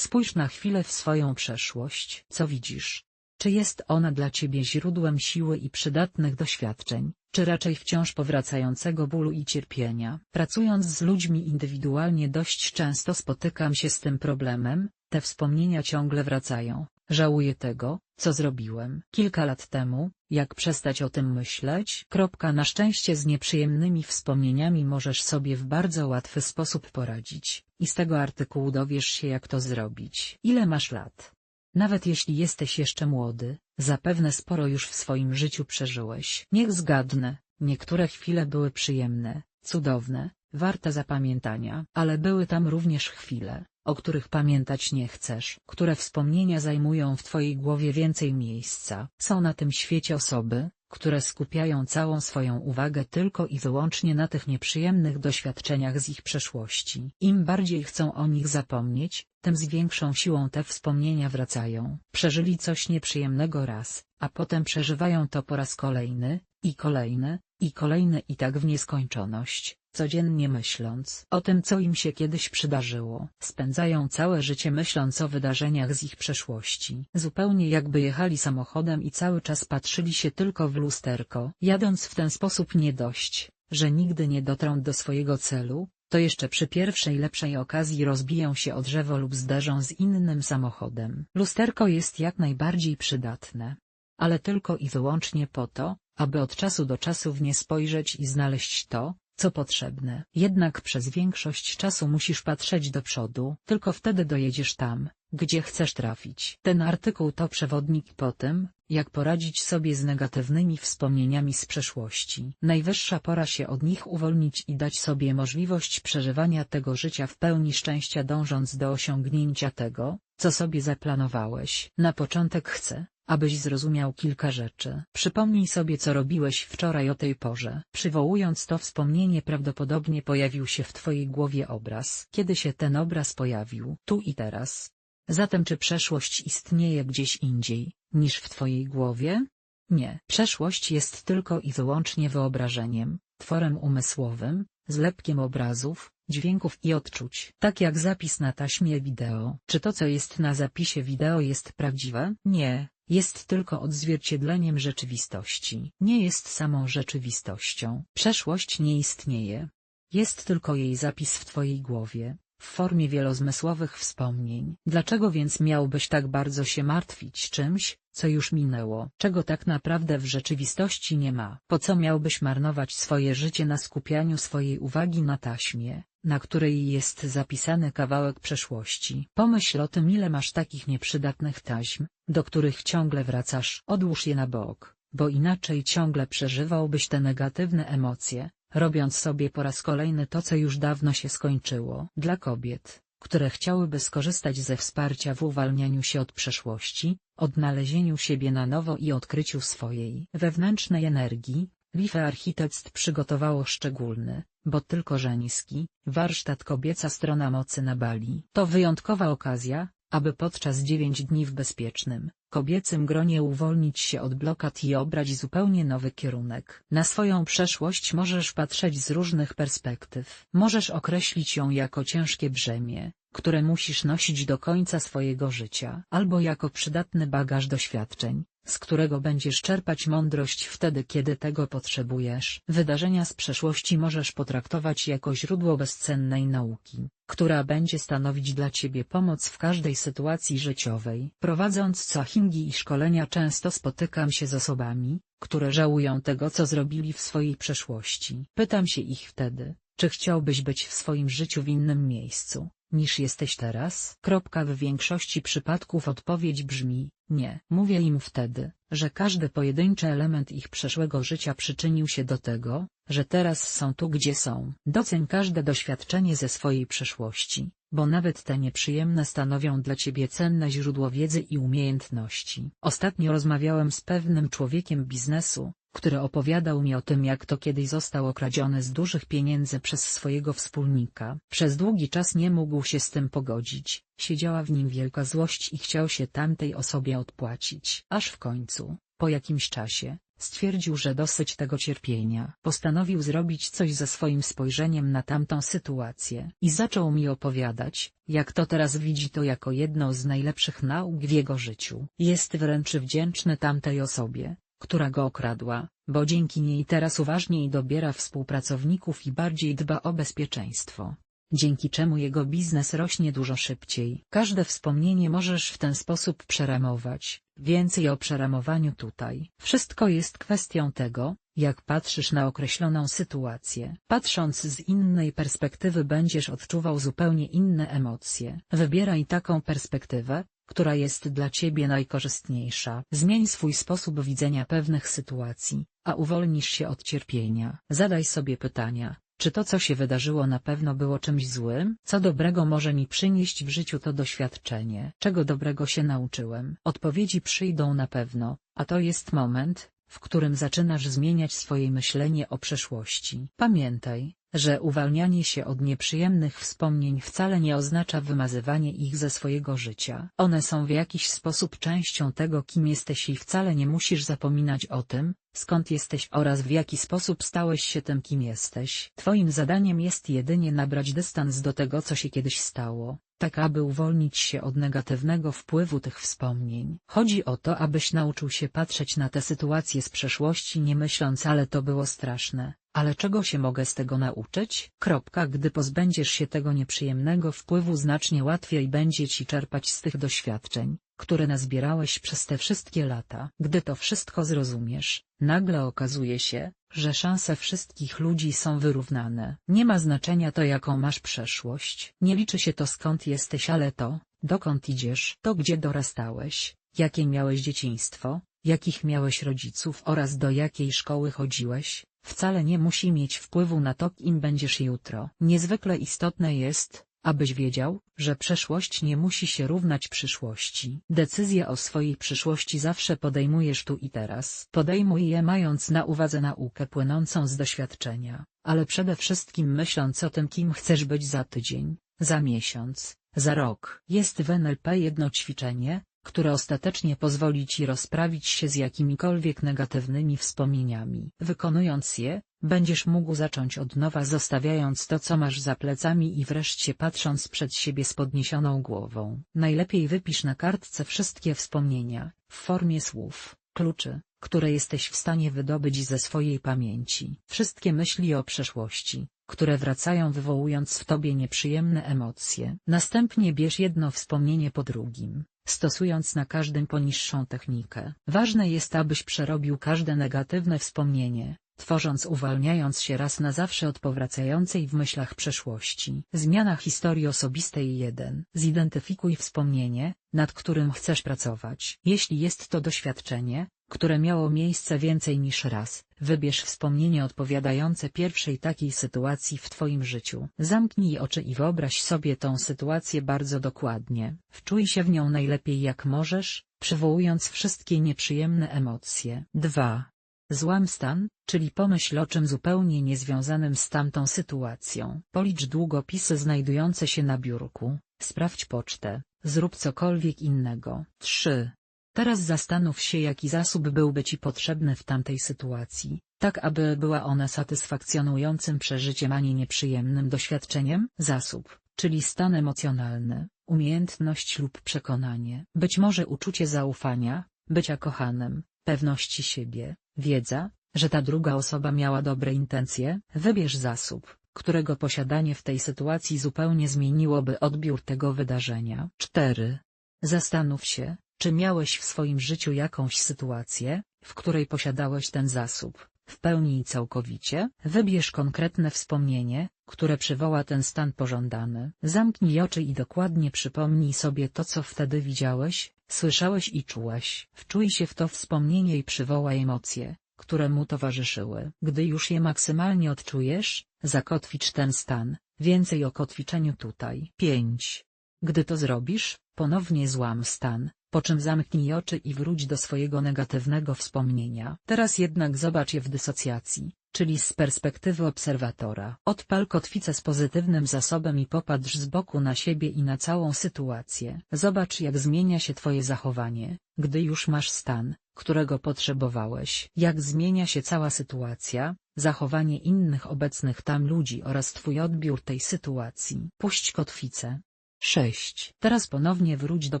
Spójrz na chwilę w swoją przeszłość. Co widzisz? Czy jest ona dla ciebie źródłem siły i przydatnych doświadczeń, czy raczej wciąż powracającego bólu i cierpienia? Pracując z ludźmi indywidualnie dość często spotykam się z tym problemem, te wspomnienia ciągle wracają. Żałuję tego, co zrobiłem kilka lat temu, jak przestać o tym myśleć? Kropka na szczęście z nieprzyjemnymi wspomnieniami możesz sobie w bardzo łatwy sposób poradzić, i z tego artykułu dowiesz się jak to zrobić. Ile masz lat? Nawet jeśli jesteś jeszcze młody, zapewne sporo już w swoim życiu przeżyłeś. Niech zgadnę, niektóre chwile były przyjemne, cudowne, warte zapamiętania, ale były tam również chwile, o których pamiętać nie chcesz, które wspomnienia zajmują w twojej głowie więcej miejsca. Są na tym świecie osoby, które skupiają całą swoją uwagę tylko i wyłącznie na tych nieprzyjemnych doświadczeniach z ich przeszłości. Im bardziej chcą o nich zapomnieć, tym z większą siłą te wspomnienia wracają. Przeżyli coś nieprzyjemnego raz, a potem przeżywają to po raz kolejny, i kolejny, i kolejny i tak w nieskończoność, codziennie myśląc o tym co im się kiedyś przydarzyło. Spędzają całe życie myśląc o wydarzeniach z ich przeszłości. Zupełnie jakby jechali samochodem i cały czas patrzyli się tylko w lusterko. Jadąc w ten sposób nie dość, że nigdy nie dotrą do swojego celu, to jeszcze przy pierwszej lepszej okazji rozbiją się o drzewo lub zderzą z innym samochodem. Lusterko jest jak najbardziej przydatne. Ale tylko i wyłącznie po to, aby od czasu do czasu w nie spojrzeć i znaleźć to, co potrzebne. Jednak przez większość czasu musisz patrzeć do przodu, tylko wtedy dojedziesz tam, gdzie chcesz trafić. Ten artykuł to przewodnik po tym, jak poradzić sobie z negatywnymi wspomnieniami z przeszłości. Najwyższa pora się od nich uwolnić i dać sobie możliwość przeżywania tego życia w pełni szczęścia dążąc do osiągnięcia tego, co sobie zaplanowałeś. Na początek chcę, abyś zrozumiał kilka rzeczy. Przypomnij sobie co robiłeś wczoraj o tej porze. Przywołując to wspomnienie prawdopodobnie pojawił się w twojej głowie obraz. Kiedy się ten obraz pojawił? Tu i teraz. Zatem czy przeszłość istnieje gdzieś indziej, niż w twojej głowie? Nie. Przeszłość jest tylko i wyłącznie wyobrażeniem, tworem umysłowym, zlepkiem obrazów, dźwięków i odczuć. Tak jak zapis na taśmie wideo. Czy to co jest na zapisie wideo jest prawdziwe? Nie, jest tylko odzwierciedleniem rzeczywistości. Nie jest samą rzeczywistością. Przeszłość nie istnieje. Jest tylko jej zapis w twojej głowie, w formie wielozmysłowych wspomnień. Dlaczego więc miałbyś tak bardzo się martwić czymś, co już minęło, czego tak naprawdę w rzeczywistości nie ma? Po co miałbyś marnować swoje życie na skupianiu swojej uwagi na taśmie, na której jest zapisany kawałek przeszłości? Pomyśl o tym ile masz takich nieprzydatnych taśm, do których ciągle wracasz. Odłóż je na bok, bo inaczej ciągle przeżywałbyś te negatywne emocje, robiąc sobie po raz kolejny to co już dawno się skończyło. Dla kobiet, które chciałyby skorzystać ze wsparcia w uwalnianiu się od przeszłości, odnalezieniu siebie na nowo i odkryciu swojej wewnętrznej energii, Life Architects przygotowało szczególny, bo tylko żeniski, warsztat kobieca strona mocy na Bali. To wyjątkowa okazja, aby podczas dziewięć dni w bezpiecznym, kobiecym gronie uwolnić się od blokad i obrać zupełnie nowy kierunek. Na swoją przeszłość możesz patrzeć z różnych perspektyw. Możesz określić ją jako ciężkie brzemię, które musisz nosić do końca swojego życia, albo jako przydatny bagaż doświadczeń, z którego będziesz czerpać mądrość wtedy kiedy tego potrzebujesz. Wydarzenia z przeszłości możesz potraktować jako źródło bezcennej nauki, która będzie stanowić dla Ciebie pomoc w każdej sytuacji życiowej. Prowadząc coachingi i szkolenia często spotykam się z osobami, które żałują tego co zrobili w swojej przeszłości. Pytam się ich wtedy, czy chciałbyś być w swoim życiu w innym miejscu, niż jesteś teraz? Kropka w większości przypadków odpowiedź brzmi, nie. Mówię im wtedy, że każdy pojedynczy element ich przeszłego życia przyczynił się do tego, że teraz są tu gdzie są. Doceń każde doświadczenie ze swojej przeszłości, bo nawet te nieprzyjemne stanowią dla ciebie cenne źródło wiedzy i umiejętności. Ostatnio rozmawiałem z pewnym człowiekiem biznesu, który opowiadał mi o tym jak to kiedyś został okradziony z dużych pieniędzy przez swojego wspólnika. Przez długi czas nie mógł się z tym pogodzić, siedziała w nim wielka złość i chciał się tamtej osobie odpłacić. Aż w końcu, Po jakimś czasie, stwierdził, że dosyć tego cierpienia. Postanowił zrobić coś ze swoim spojrzeniem na tamtą sytuację i zaczął mi opowiadać, jak to teraz widzi to jako jedną z najlepszych nauk w jego życiu. Jest wręcz wdzięczny tamtej osobie, która go okradła, bo dzięki niej teraz uważniej dobiera współpracowników i bardziej dba o bezpieczeństwo dzięki czemu jego biznes rośnie dużo szybciej. Każde wspomnienie możesz w ten sposób przeramować, więcej o przeramowaniu tutaj. Wszystko jest kwestią tego, jak patrzysz na określoną sytuację. Patrząc z innej perspektywy będziesz odczuwał zupełnie inne emocje. Wybieraj taką perspektywę, która jest dla ciebie najkorzystniejsza. Zmień swój sposób widzenia pewnych sytuacji, a uwolnisz się od cierpienia. Zadaj sobie pytania, czy to co się wydarzyło na pewno było czymś złym? Co dobrego może mi przynieść w życiu to doświadczenie? Czego dobrego się nauczyłem? Odpowiedzi przyjdą na pewno, a to jest moment, w którym zaczynasz zmieniać swoje myślenie o przeszłości. Pamiętaj, że uwalnianie się od nieprzyjemnych wspomnień wcale nie oznacza wymazywanie ich ze swojego życia. One są w jakiś sposób częścią tego kim jesteś i wcale nie musisz zapominać o tym, skąd jesteś oraz w jaki sposób stałeś się tym kim jesteś. Twoim zadaniem jest jedynie nabrać dystans do tego co się kiedyś stało, tak aby uwolnić się od negatywnego wpływu tych wspomnień. Chodzi o to abyś nauczył się patrzeć na te sytuacje z przeszłości nie myśląc ale to było straszne, ale czego się mogę z tego nauczyć? Kropka gdy pozbędziesz się tego nieprzyjemnego wpływu znacznie łatwiej będzie ci czerpać z tych doświadczeń, które nazbierałeś przez te wszystkie lata. Gdy to wszystko zrozumiesz, nagle okazuje się, że szanse wszystkich ludzi są wyrównane. Nie ma znaczenia to jaką masz przeszłość. Nie liczy się to skąd jesteś ale to, dokąd idziesz, to gdzie dorastałeś, jakie miałeś dzieciństwo, jakich miałeś rodziców oraz do jakiej szkoły chodziłeś, wcale nie musi mieć wpływu na to kim będziesz jutro. Niezwykle istotne jest, abyś wiedział, że przeszłość nie musi się równać przyszłości. Decyzje o swojej przyszłości zawsze podejmujesz tu i teraz. Podejmuj je mając na uwadze naukę płynącą z doświadczenia, ale przede wszystkim myśląc o tym kim chcesz być za tydzień, za miesiąc, za rok. Jest w NLP jedno ćwiczenie, które ostatecznie pozwoli ci rozprawić się z jakimikolwiek negatywnymi wspomnieniami. Wykonując je, będziesz mógł zacząć od nowa zostawiając to co masz za plecami i wreszcie patrząc przed siebie z podniesioną głową. Najlepiej wypisz na kartce wszystkie wspomnienia, w formie słów, kluczy, które jesteś w stanie wydobyć ze swojej pamięci. Wszystkie myśli o przeszłości, które wracają wywołując w tobie nieprzyjemne emocje. Następnie bierz jedno wspomnienie po drugim, stosując na każdym poniższą technikę. Ważne jest abyś przerobił każde negatywne wspomnienie, tworząc uwalniając się raz na zawsze od powracającej w myślach przeszłości. Zmiana historii osobistej 1. Zidentyfikuj wspomnienie, nad którym chcesz pracować. Jeśli jest to doświadczenie, które miało miejsce więcej niż raz, wybierz wspomnienie odpowiadające pierwszej takiej sytuacji w Twoim życiu. Zamknij oczy i wyobraź sobie tą sytuację bardzo dokładnie. Wczuj się w nią najlepiej jak możesz, przywołując wszystkie nieprzyjemne emocje. 2. Złam stan, czyli pomyśl o czym zupełnie niezwiązanym z tamtą sytuacją. Policz długopisy znajdujące się na biurku, sprawdź pocztę, zrób cokolwiek innego. 3. Teraz zastanów się jaki zasób byłby Ci potrzebny w tamtej sytuacji, tak aby była ona satysfakcjonującym przeżyciem a nie nieprzyjemnym doświadczeniem. Zasób, czyli stan emocjonalny, umiejętność lub przekonanie. Być może uczucie zaufania, bycia kochanym, pewności siebie, wiedza, że ta druga osoba miała dobre intencje. Wybierz zasób, którego posiadanie w tej sytuacji zupełnie zmieniłoby odbiór tego wydarzenia. 4. Zastanów się, czy miałeś w swoim życiu jakąś sytuację, w której posiadałeś ten zasób, w pełni i całkowicie? Wybierz konkretne wspomnienie, które przywoła ten stan pożądany. Zamknij oczy i dokładnie przypomnij sobie to co wtedy widziałeś, słyszałeś i czułeś. Wczuj się w to wspomnienie i przywołaj emocje, które mu towarzyszyły. Gdy już je maksymalnie odczujesz, zakotwicz ten stan, więcej o kotwiczeniu tutaj. 5. Gdy to zrobisz, ponownie złam stan, po czym zamknij oczy i wróć do swojego negatywnego wspomnienia. Teraz jednak zobacz je w dysocjacji, czyli z perspektywy obserwatora. Odpal kotwicę z pozytywnym zasobem i popatrz z boku na siebie i na całą sytuację. Zobacz jak zmienia się Twoje zachowanie, gdy już masz stan, którego potrzebowałeś. Jak zmienia się cała sytuacja, zachowanie innych obecnych tam ludzi oraz twój odbiór tej sytuacji. Puść kotwicę. 6. Teraz ponownie wróć do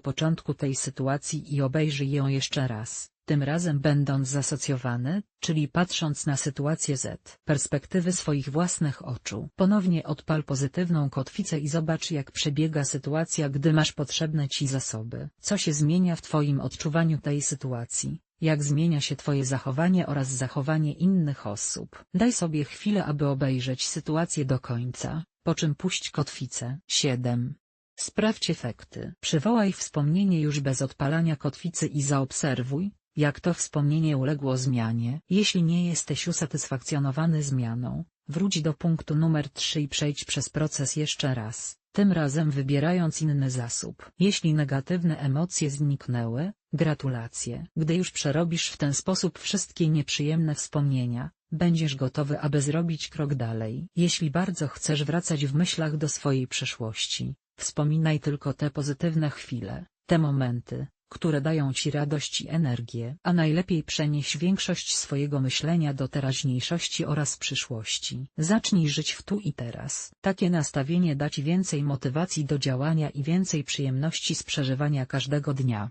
początku tej sytuacji i obejrzyj ją jeszcze raz, tym razem będąc zasocjowany, czyli patrząc na sytuację z perspektywy swoich własnych oczu. Ponownie odpal pozytywną kotwicę i zobacz jak przebiega sytuacja gdy masz potrzebne ci zasoby. Co się zmienia w twoim odczuwaniu tej sytuacji, jak zmienia się twoje zachowanie oraz zachowanie innych osób. Daj sobie chwilę aby obejrzeć sytuację do końca, po czym puść kotwicę. 7. Sprawdź efekty. Przywołaj wspomnienie już bez odpalania kotwicy i zaobserwuj, jak to wspomnienie uległo zmianie. Jeśli nie jesteś usatysfakcjonowany zmianą, wróć do punktu numer 3 i przejdź przez proces jeszcze raz, tym razem wybierając inny zasób. Jeśli negatywne emocje zniknęły, gratulacje. Gdy już przerobisz w ten sposób wszystkie nieprzyjemne wspomnienia, będziesz gotowy aby zrobić krok dalej. Jeśli bardzo chcesz wracać w myślach do swojej przeszłości, Wspominaj tylko te pozytywne chwile, te momenty, które dają ci radość i energię, a najlepiej przenieś większość swojego myślenia do teraźniejszości oraz przyszłości. Zacznij żyć w tu i teraz. Takie nastawienie da ci więcej motywacji do działania i więcej przyjemności z przeżywania każdego dnia.